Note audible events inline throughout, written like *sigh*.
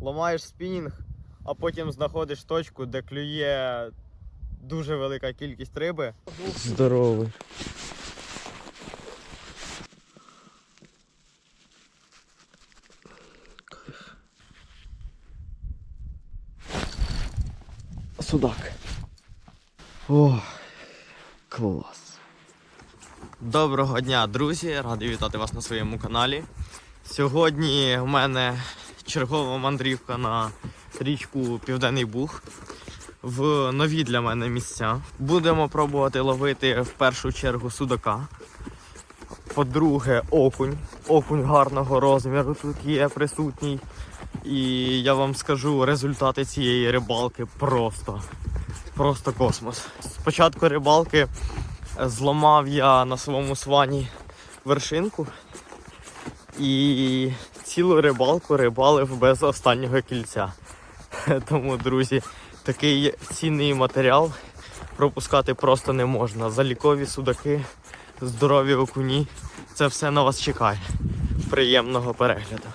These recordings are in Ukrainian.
ламаєш спінінг, а потім знаходиш точку, де клює дуже велика кількість риби. Здоровий. Судак. О, клас. Доброго дня, друзі! Радий вітати вас на своєму каналі. Сьогодні в мене чергова мандрівка на річку Південний Буг в нові для мене місця. Будемо пробувати ловити в першу чергу судака. По-друге, окунь. Окунь гарного розміру тут є присутній. І я вам скажу, результати цієї рибалки просто, просто космос. Спочатку рибалки зламав я на своєму свані вершинку і цілу рибалку рибалив без останнього кільця. *laughs* Тому, друзі, такий цінний матеріал пропускати просто не можна. Залікові судаки, здорові окуні. Це все на вас чекає. Приємного перегляду.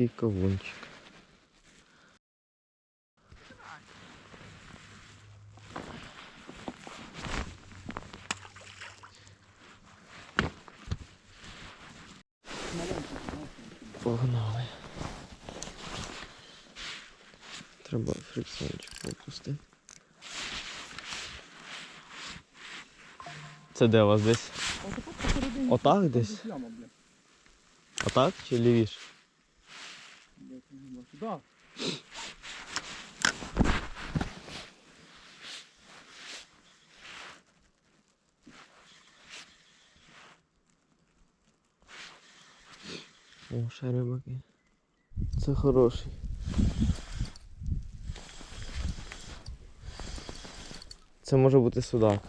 Такий кавунчик. Погнали. Треба фрикціончик попустити. Це де у вас десь? Отак десь? Отак чи лівіше? Да. О, ще рибаки. Це хороший. Це може бути судак.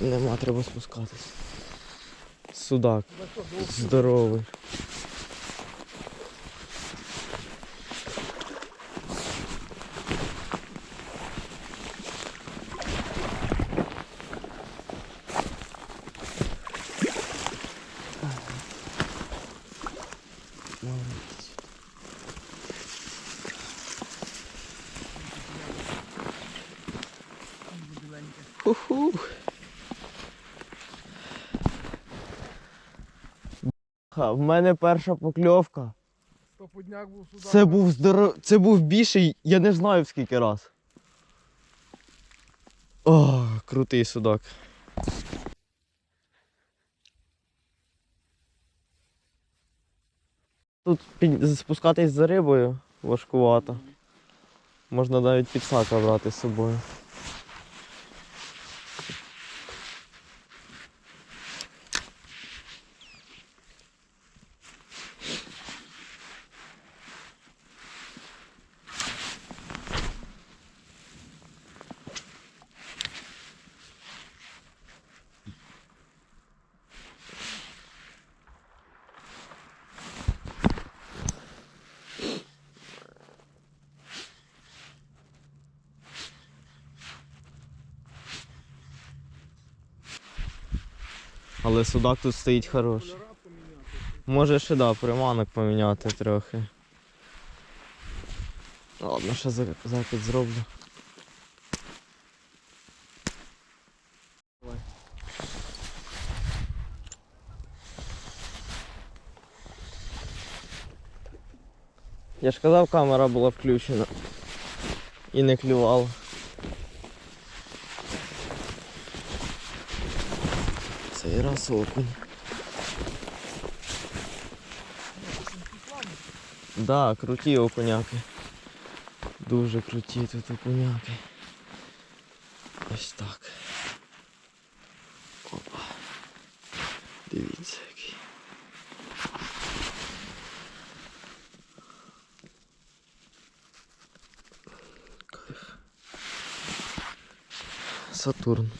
Нема, треба спускатись. Судак. Здоровий. Ха, В мене перша покльовка. Стопудняк був сюди. Це був здоров... Це був більший, я не знаю в скільки раз. О, крутий судак. Тут під... спускатись за рибою важкувато. Можна навіть підсака брати з собою. Але судак тут стоїть хороший. Може ще да, приманок поміняти трохи. Ладно, ще закид зроблю. Я ж казав, камера була включена і не клювала. Цей раз окунь. Да, круті окуняки. Дуже круті тут окуняки. Ось так. Опа. Дивіться який. Кайф. Сатурн.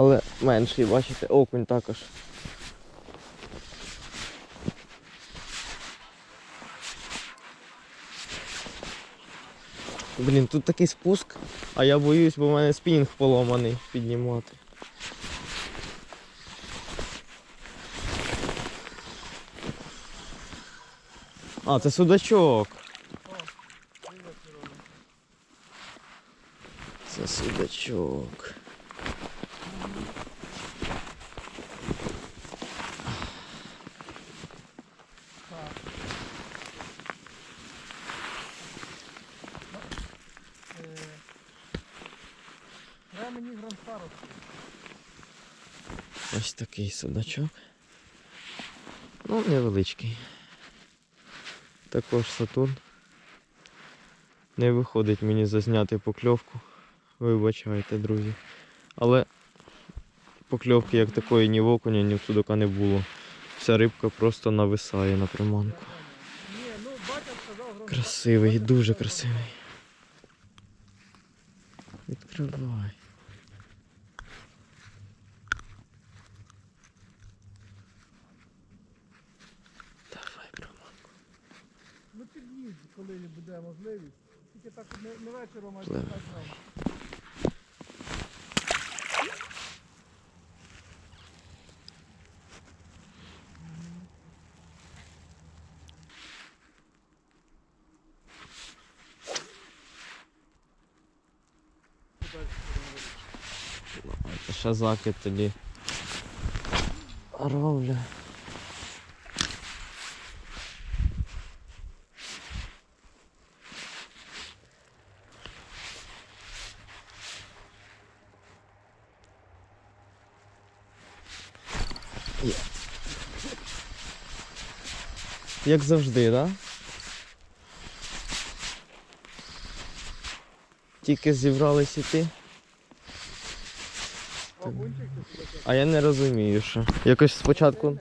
Але менший, бачите, окунь також. Блін, тут такий спуск, а я боюсь, бо в мене спінінг поломаний піднімати. А, це судачок. Це судачок. Треба мені гран старості. Ось такий судачок. Ну, невеличкий. Також Сатурн. Не виходить мені зазняти покльовку. Вибачайте, друзі. Але покльовки як такої ні в окуня, ні в судака не було. Вся рибка просто нависає на приманку. Красивий, дуже красивий. Відкривай. Давай приманку. Ну під'їдь, коли буде можливість. Тільки так не, вечором, а так рано. Ще закид тоді. Ровля. Є. Як завжди, так? Да? Тільки зібрались іти. Окунчик чи судачок? А я не розумію, що. Якось спочатку,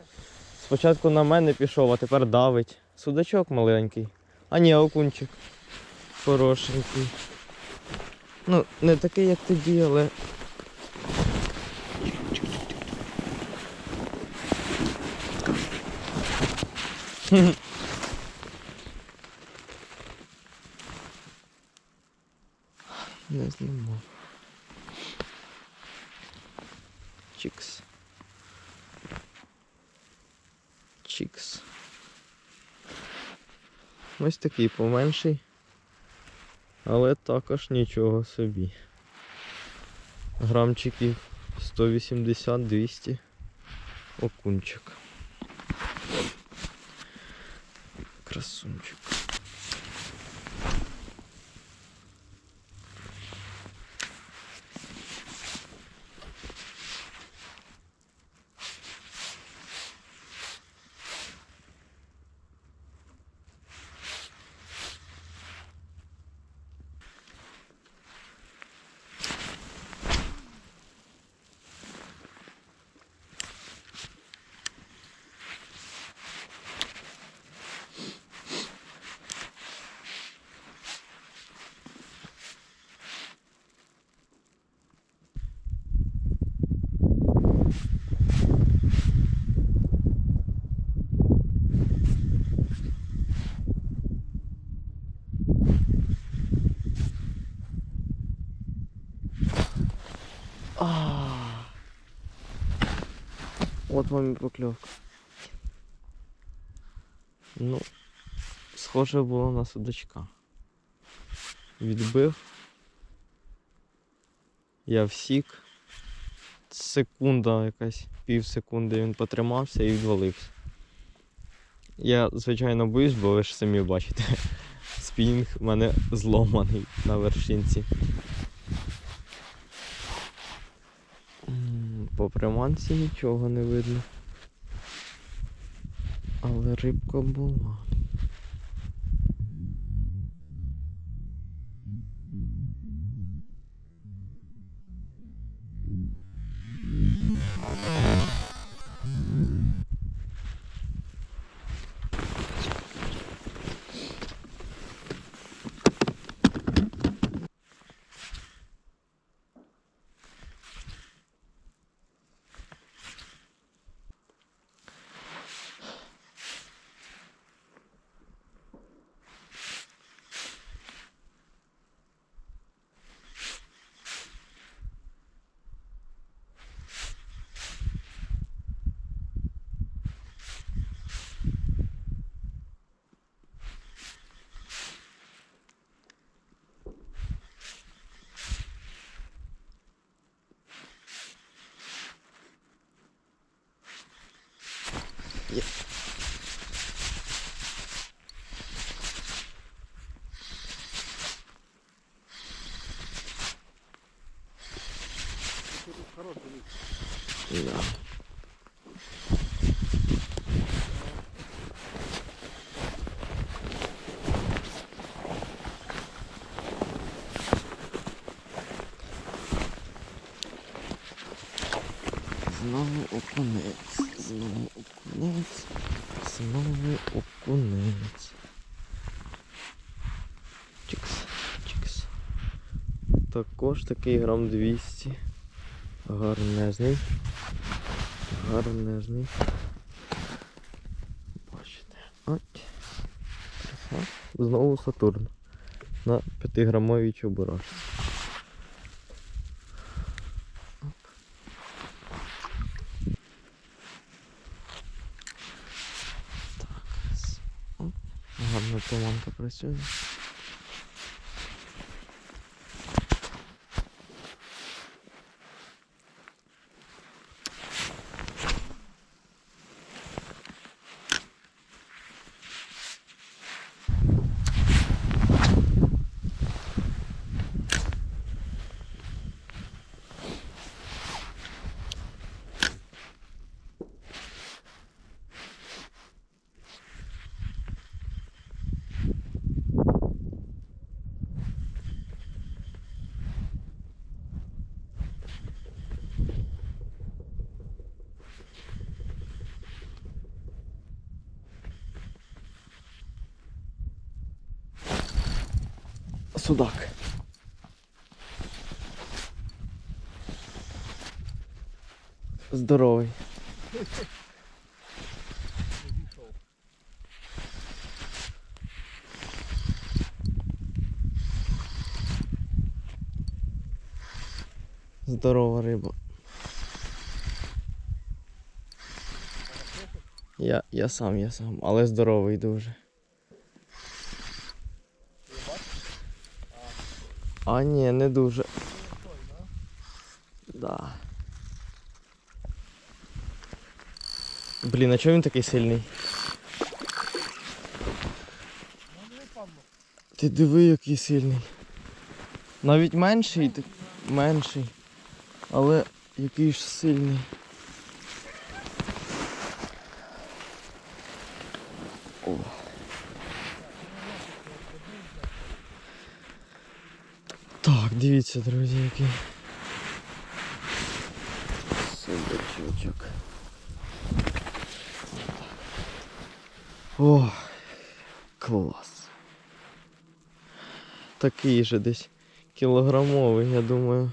спочатку на мене пішов, а тепер давить. Судачок маленький. А ні, окунчик. Хорошенький. Ну, не такий, як тоді, але. Ось такий поменший. Але також нічого собі. Грамчиків 180-200 окунчик. Красунчик. От вам і покльовка. Ну, схоже було на судачка. Відбив. Я всік. Секунда якась, пів секунди він потримався і відвалився. Я, звичайно, боюсь, бо ви ж самі бачите. *laughs* Спінг в мене зломаний на вершинці. По приманці нічого не видно. Але рибка була. Да. Знову окунець, знову окунець, знову окунець. Чикс, чикс. Також такий грам 200. Гарнезний. Гарнезний. Бачите. От. Знову Сатурн. На 5-грамовій чобурашці. Гарно команда працює. Судак. Здоровий. Здорова риба. Я, я сам, я сам, але здоровий дуже. А ні, не дуже. Да. Блін, а чого він такий сильний? Ти диви, який сильний. Навіть менший, так менший. Але який ж сильний. О. Так, дивіться, друзі, який. Судачочок. О, клас. Такий же десь кілограмовий, я думаю.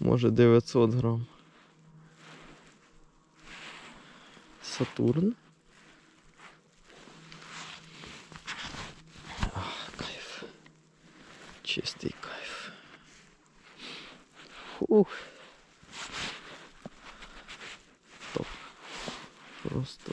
Може 900 грам. Сатурн. Ах, кайф. Чистий Фух. Топ. Просто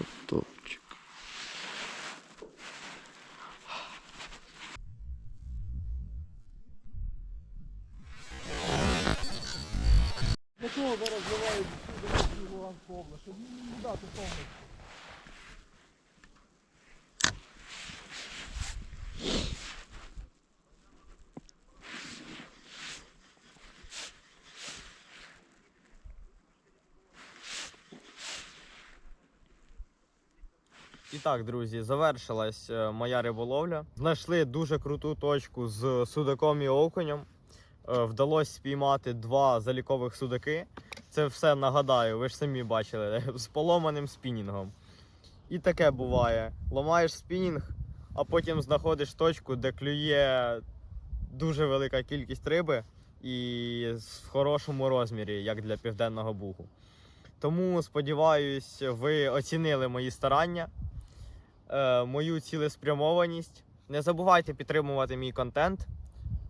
І так, друзі, завершилась е, моя риболовля. Знайшли дуже круту точку з судаком і окунем. Е, Вдалося спіймати два залікових судаки. Це все нагадаю, ви ж самі бачили, *laughs* з поломаним спінінгом. І таке буває. Ламаєш спінінг, а потім знаходиш точку, де клює дуже велика кількість риби і в хорошому розмірі, як для південного бугу. Тому сподіваюсь, ви оцінили мої старання мою цілеспрямованість. Не забувайте підтримувати мій контент.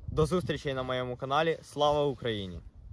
До зустрічі на моєму каналі. Слава Україні!